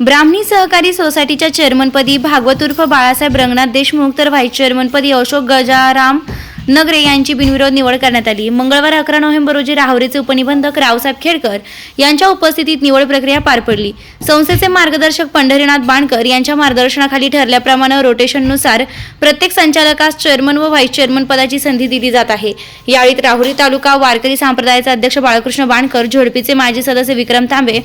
ब्राह्मणी सहकारी सोसायटीच्या चेअरमनपदी भागवत उर्फ बाळासाहेब रंगनाथ देशमुख तर व्हाईस चेअरमनपदी अशोक गजाराम नगरे यांची बिनविरोध निवड करण्यात आली. मंगळवार अकरा नोव्हेंबर रोजी राहुरीचे उपनिबंधक रावसाहेब खेडकर यांच्या उपस्थितीत निवड प्रक्रिया पार पडली. संस्थेचे मार्गदर्शक पंढरीनाथ बाणकर यांच्या मार्गदर्शनाखाली ठरल्याप्रमाणे रोटेशननुसार प्रत्येक संचालकास चेअरमन व व्हाईस चेअरमन पदाची संधी दिली जात आहे. यावेळी राहुरी तालुका वारकरी संप्रदायाचे अध्यक्ष बाळकृष्ण बाणकर झोडपीचे माजी सदस्य विक्रम तांबे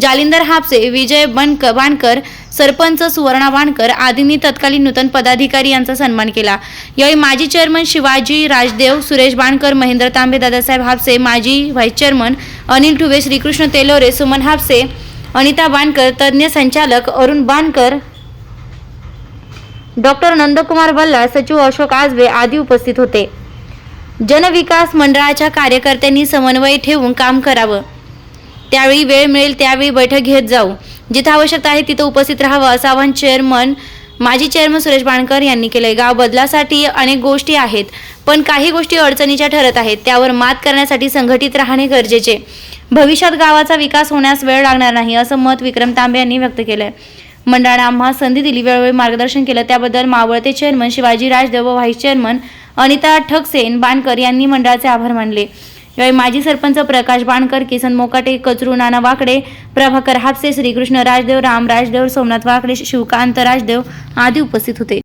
जालिंदर हापसे विजय बनक बाणकर सरपंच सुवर्णा वाणकर आदींनी तत्कालीन नूतन पदाधिकारी यांचा सन्मान केला. यावेळी माजी चेअरमन शिवाजी राजदेव सुरेश बाणकर महेंद्र तांबे दादासाहेब हापसे माजी व्हाईस चेअरमन अनिल ठुबे श्रीकृष्ण तेलोरे सुमन हापसे अनिता बाणकर तज्ज्ञ संचालक अरुण बाणकर डॉक्टर नंदकुमार बल्ला सचिव अशोक आजबे आदी उपस्थित होते. जनविकास मंडळाच्या कार्यकर्त्यांनी समन्वय ठेवून काम करावं. त्यावेळी वेळ मिळेल त्यावेळी बैठक घेत जाऊ. जिथं आवश्यकता आहे तिथं उपस्थित राहावं असं आवाहन चेअरमन माजी चेअरमन सुरेश बाणकर यांनी केलंय. गाव बदलासाठी अनेक गोष्टी आहेत पण काही गोष्टी अडचणीच्या ठरत आहेत. त्यावर मात करण्यासाठी संघटित राहणे गरजेचे. भविष्यात गावाचा विकास होण्यास वेळ लागणार नाही असं मत विक्रम तांबे यांनी व्यक्त केलंय. मंडळाने आम्हा संधी दिली वेळोवेळी मार्गदर्शन केलं. त्याबद्दल मावळते चेअरमन शिवाजी राजदेव व व्हाईस चेअरमन अनिता ठकसेन बाणकर यांनी मंडळाचे आभार मानले. यावेळी माजी सरपंच प्रकाश बाणकर किसन मोकाटे कचरू नाना वाकडे प्रभाकर हापसे श्रीकृष्ण राजदेव राम राजदेव सोमनाथ वाकडे शिवकांत राजदेव आदी उपस्थित होते.